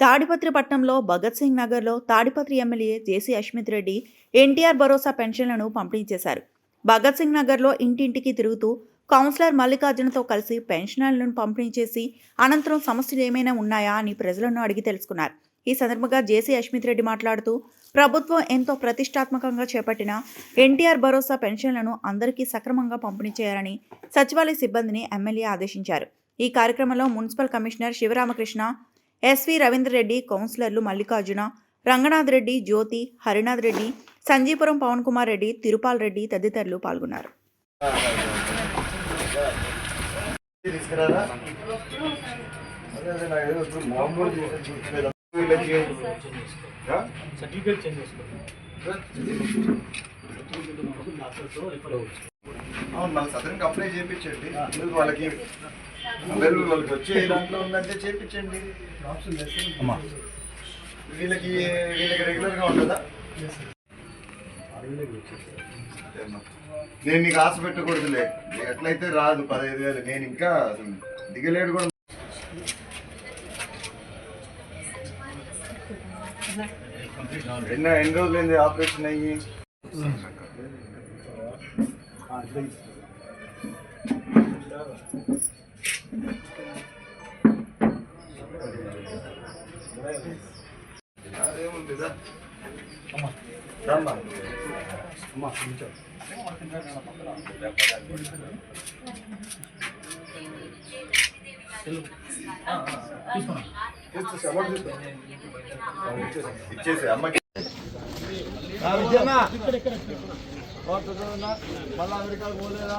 తాడిపత్రి పట్టణంలో భగత్ సింగ్ నగర్లో Tadipatri MLA JC Ashmit Reddy NTR Bharosa పెన్షన్లను పంపిణీ చేశారు భగత్ సింగ్ నగర్లో ఇంటింటికి తిరుగుతూ కౌన్సిలర్ మల్లికార్జునతో కలిసి పెన్షన్లను పంపిణీ చేసి అనంతరం సమస్యలు ఏమైనా ఉన్నాయా అని ప్రజలను అడిగి తెలుసుకున్నారు. ఈ సందర్భంగా జేసీ అష్మిత్ రెడ్డి మాట్లాడుతూ ప్రభుత్వం ఎంతో ప్రతిష్టాత్మకంగా చేపట్టిన ఎన్టీఆర్ భరోసా పెన్షన్లను అందరికీ సక్రమంగా పంపిణీ చేయాలని సచివాలయ సిబ్బందిని ఎమ్మెల్యే ఆదేశించారు. ఈ కార్యక్రమంలో municipal commissioner Sivaramakrishna SV Ravindra Reddy కౌన్సిలర్లు మల్లికార్జున రంగనాథ్ రెడ్డి జ్యోతి హరినాథ్ రెడ్డి సంజీపురం పవన్ కుమార్ రెడ్డి తిరుపాల్ రెడ్డి తదితరులు పాల్గొన్నారు. అవును అప్లై చేయించండి. వాళ్ళకి వచ్చే దాంట్లో ఉందంటే చేయించండి వీళ్ళకి వీళ్ళకి రెగ్యులర్గా ఉంటుందా? నేను నీకు ఆశ పెట్టకూడదులే. ఎట్లయితే రాదు పదహైదు వేలు. నేను ఇంకా దిగలేడు కూడా. ఎన్ని ఎన్ని రోజులైంది ఆపరేషన్ అయ్యి? అదేముందిదా రమ్మా ఇచ్చేసి అమ్మకి. మళ్ళీ అమెరికా పోలేదా?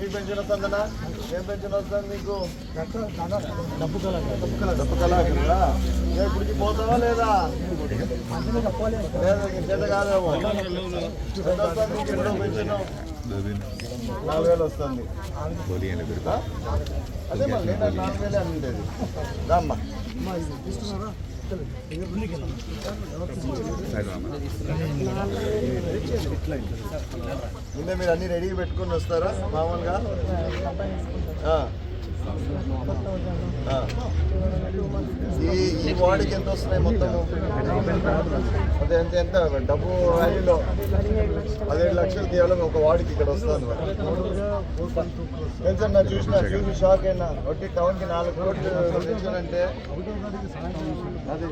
మీకు పెన్షన్ వస్తుందనా ఏం పెన్షన్ వస్తుంది మీకు? డబ్బు కల డబ్బు కల డబ్బు కల ఇప్పటికి పోతావా లేదా లేదా చేత కాదేమో పెన్షన్? నాలుగు వేలు వస్తుంది. అదే మరి నాలుగు వేలే ఉండేది రామ్మా ముందే మీరు అన్ని రెడీ పెట్టుకొని వస్తారా? మామూలుగా? ఈ ఈ వార్డుకి ఎంత వస్తున్నాయి మొత్తం అదే ఎంత ఎంత? డబ్బు వాల్యూలో పదిహేడు లక్షలు కేవలం ఒక వార్డుకి ఇక్కడ వస్తుంది మరి. నా చూసిన చూసి షాక్ అయినా ఒకటి టౌన్కి నాలుగు కోట్లు పెన్షన్ అంటే అది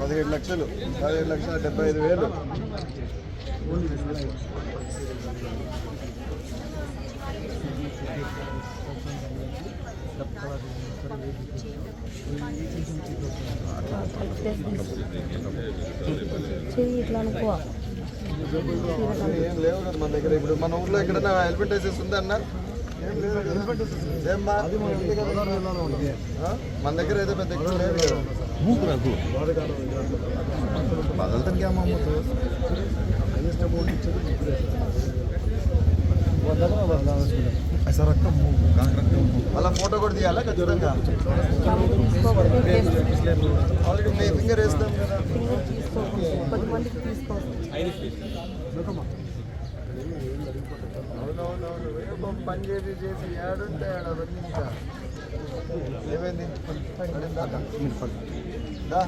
పదిహేడు లక్షలు పదిహేడు లక్షల డెబ్బై ఐదు వేలు. చెయ్యి ఇట్లా అనుకో ఏం లేవు కదా మన దగ్గర ఇప్పుడు మన ఊర్లో ఎక్కడైనా అడ్వర్టైజెస్ ఉందా ఉంది అన్నారు మన దగ్గర అయితే పెద్ద ఎక్కువ లేదు కదా బదలతని క్యా ऐसा रखता అలా ఫోటో కూడా తీయాలా ఖచ్చితంగా ఆల్రెడీ మీ ఫింగర్ వేస్తాం కదా పది మందికి తీసుకోవచ్చు అవునవునవును ఏమో పని చేసి చేసి ఏడుంటే అవన్నీ ఇంకా ఏమైంది పడిందా? దా,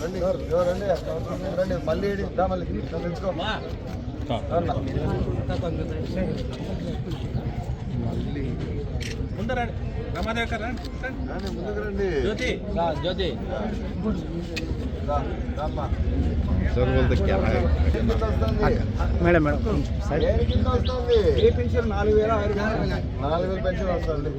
రండి ఇదిగో రండి రండి మళ్ళీ ఏడి దా మళ్ళీ దా, తెచ్చుకో అన్న. రండి రండి Jyothi Jyothi madam madam pension నాలుగు వేల ఆరు వేల నాలుగు పెన్షన్ వస్తుంది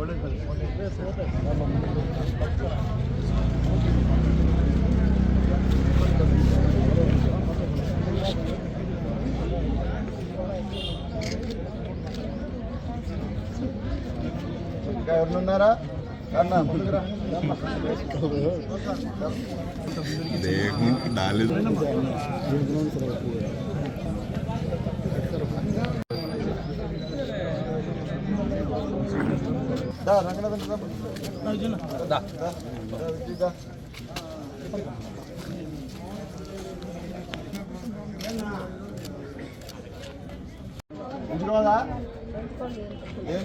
దా. ఉంచుకోవాలా ఏం